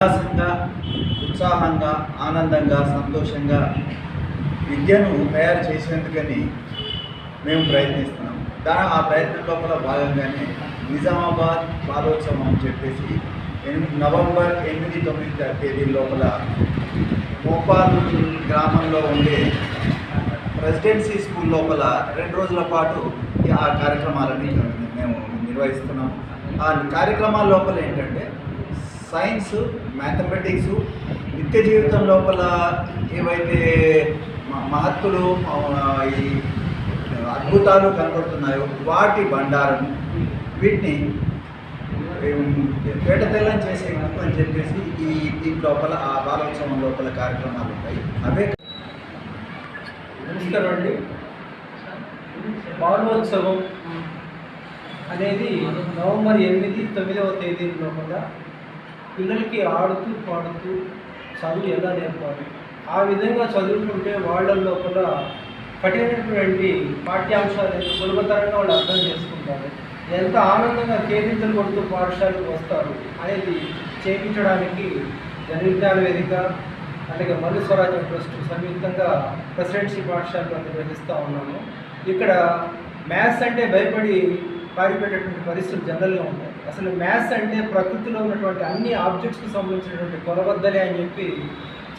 ఉల్లాసంగా ఉత్సాహంగా ఆనందంగా సంతోషంగా విద్యను తయారు చేసేందుకని మేము ప్రయత్నిస్తున్నాం. దాని ఆ ప్రయత్నం లోపల భాగంగానే నిజామాబాద్ బాలోత్సవం అని చెప్పేసి ఎనిమిది నవంబర్ ఎనిమిది తొమ్మిది తేదీ లోపల భోపాల్ గ్రామంలో ఉండే ప్రెసిడెన్సీ స్కూల్ లోపల రెండు రోజుల పాటు ఈ ఆ కార్యక్రమాలని మేము నిర్వహిస్తున్నాము ఆ కార్యక్రమాల లోపల ఏంటంటే సైన్స్ మ్యాథమెటిక్స్ నిత్య జీవితం లోపల ఏవైతే మహత్తులు ఈ అద్భుతాలు కనబడుతున్నాయో వాటి బండారం వీటిని పేట తెల్లం చేసే ముందు అని చెప్పేసి ఈ దీని లోపల ఆ బాలోత్సవం లోపల కార్యక్రమాలు ఉంటాయి. అవే నమస్కారం అండి బాలోత్సవం అనేది నవంబర్ ఎనిమిది తొమ్మిదవ తేదీ లోపల పిల్లలకి ఆడుతూ పాడుతూ చదువు ఎలా నేర్పాలి? ఆ విధంగా చదువుకుంటే వాళ్ళ లోపల కఠినటువంటి పాఠ్యాంశాలు సులభతరంగా వాళ్ళు అర్థం చేసుకుంటారు ఎంత ఆనందంగా కేరింతలు కొడుతూ పాఠశాలకు వస్తారు అనేది చేయించడానికి జనవిజ్ఞాన వేదిక అలాగే మల్లు స్వరాజ్యం ట్రస్ట్ సంయుక్తంగా ప్రెసిడెన్సీ పాఠశాలలో నిర్వహిస్తూ ఉన్నాము. ఇక్కడ మ్యాథ్స్ అంటే భయపడి పారిపోయేటటువంటి పరిస్థితులు జనరల్గా ఉంటాయి. అసలు మ్యాథ్స్ అంటే ప్రకృతిలో ఉన్నటువంటి అన్ని ఆబ్జెక్ట్స్కి సంబంధించినటువంటి కొలబద్దలే అని చెప్పి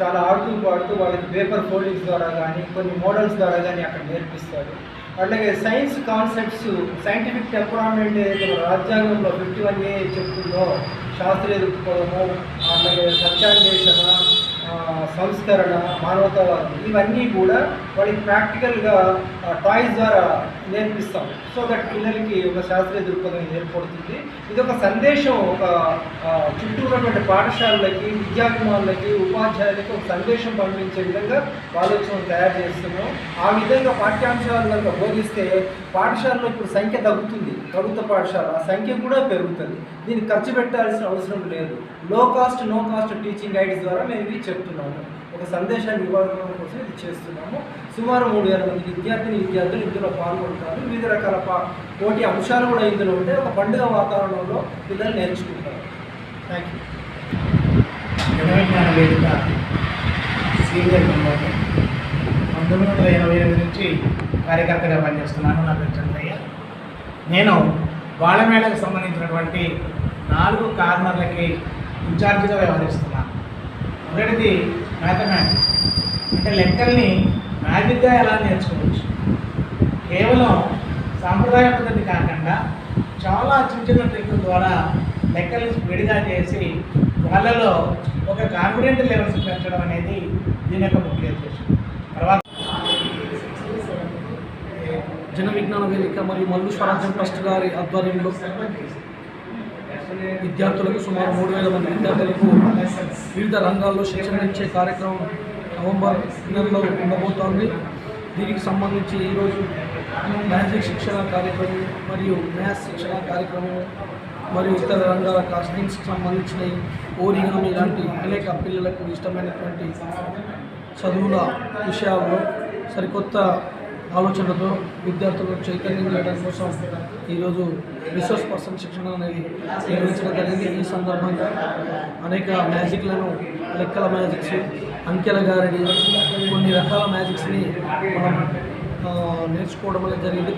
చాలా ఆడుతూ పాడుతూ వాళ్ళకి పేపర్ ఫోల్డింగ్స్ ద్వారా కానీ కొన్ని మోడల్స్ ద్వారా కానీ అక్కడ నేర్పిస్తారు. అలాగే సైన్స్ కాన్సెప్ట్స్ సైంటిఫిక్ టెంపరామెంట్ ఏదైతే రాజ్యాంగంలో ఫిఫ్టీ వన్ ఏ చెప్తుందో శాస్త్రీయ దృక్పథము అలాగే సత్యాన్వేషణ సంస్కరణ మానవతావాదం ఇవన్నీ కూడా వాళ్ళకి ప్రాక్టికల్గా టాయ్స్ ద్వారా నేర్పిస్తాం. సో దట్ పిల్లలకి ఒక శాస్త్రీయ దృక్పథం ఏర్పడుతుంది. ఇది ఒక సందేశం ఒక చుట్టూ ఉన్నటువంటి పాఠశాలలకి విద్యాభిమానులకి ఉపాధ్యాయులకి ఒక సందేశం పంపించే విధంగా ఆలోచన తయారు చేస్తున్నాం. ఆ విధంగా పాఠ్యాంశాలు కనుక బోధిస్తే పాఠశాలలో ఇప్పుడు సంఖ్య తగ్గుతుంది. ప్రభుత్వ పాఠశాల ఆ సంఖ్య కూడా పెరుగుతుంది. దీన్ని ఖర్చు పెట్టాల్సిన అవసరం లేదు. Low cost no cost teaching guides ద్వారా మేము ఇది చెప్తున్నాము. ఒక సందేశాన్ని ఇవ్వడం కోసం ఇది చేస్తున్నాము. సుమారు మూడు వేల మంది విద్యార్థిని విద్యార్థులు ఇందులో పాల్గొంటారు. వివిధ రకాల పా పోటీ అంశాలు కూడా ఇందులో ఉంటే ఒక పండుగ వాతావరణంలో పిల్లలు నేర్చుకుంటారు. థ్యాంక్ యూ జన వేదిక సీనియర్ మెంబర్ పంతొమ్మిది వందల ఎనభై ఎనిమిది నుంచి కార్యకర్తగా పనిచేస్తున్నాను. నా పేరు చంద్రయ్య. నేను బాలమేళకు సంబంధించినటువంటి నాలుగు కార్నర్లకి ఇన్ఛార్జిగా వ్యవహరిస్తున్నాను. మొదటిది మ్యాథమెటిక్స్ అంటే లెక్కల్ని మ్యాజిక్గా ఎలా నేర్చుకోవచ్చు? కేవలం సాంప్రదాయ పద్ధతి కాకుండా చాలా చిన్న చిన్న ట్రిక్ల ద్వారా లెక్కల్ని స్పీడ్గా చేసి వాళ్ళలో ఒక కాన్ఫిడెంట్ లెవెల్స్ పెంచడం అనేది దీని యొక్క ముఖ్య ఉద్దేశం. తర్వాత జన విజ్ఞాన వేదిక మరియు మల్లు స్వరాజ్యం ట్రస్ట్ గారి ఆధ్వర్యంలో విద్యార్థులకు సుమారు మూడు వేల మంది విద్యార్థులకు వివిధ రంగాల్లో శిక్షణ ఇచ్చే కార్యక్రమం నవంబర్ నెలలో ఉండబోతోంది. దీనికి సంబంధించి ఈరోజు మ్యాజిక్ శిక్షణ కార్యక్రమం మరియు మ్యాథ్స్ శిక్షణ కార్యక్రమం మరియు ఇతర రంగాల కాస్టింగ్స్కి సంబంధించిన ఓరిగామి ఇలాంటి అనేక పిల్లలకు ఇష్టమైనటువంటి చదువుల విషయాల్లో సరికొత్త ఆలోచనలతో విద్యార్థులను చైతన్యం చేయడం కోసం ఈరోజు రిసోర్స్ పర్సన్ శిక్షణ అనేది నిర్వహించడం జరిగింది. ఈ సందర్భంగా అనేక మ్యాజిక్లను లెక్కల మ్యాజిక్స్ అంకెల గారడి కొన్ని రకాల మ్యాజిక్స్ని మనం నేర్చుకోవడం అనేది జరిగింది.